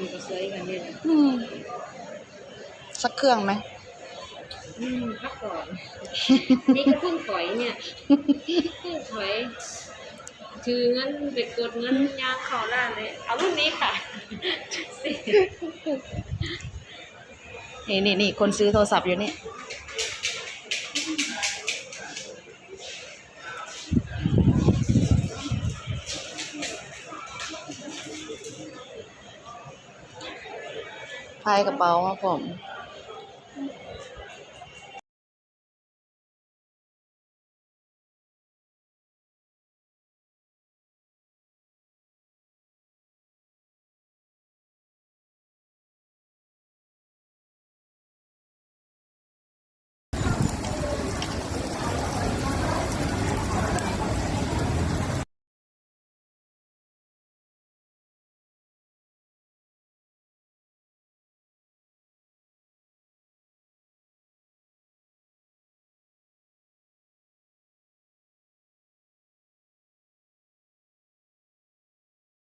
มันก็สวยกันเลยนะอืมสักเครื่องไหมอืมพักก่อน นี่ก็เพิ่งถอยเนี่ยเพิ่งถอยถือเงินไปกดเงินยางเข้าร้านเลย เอารุ่นนี้ค่ะนี่นี่นี่คนซื้อโทรศัพท์อยู่นี่ พายกระเป๋าครับผม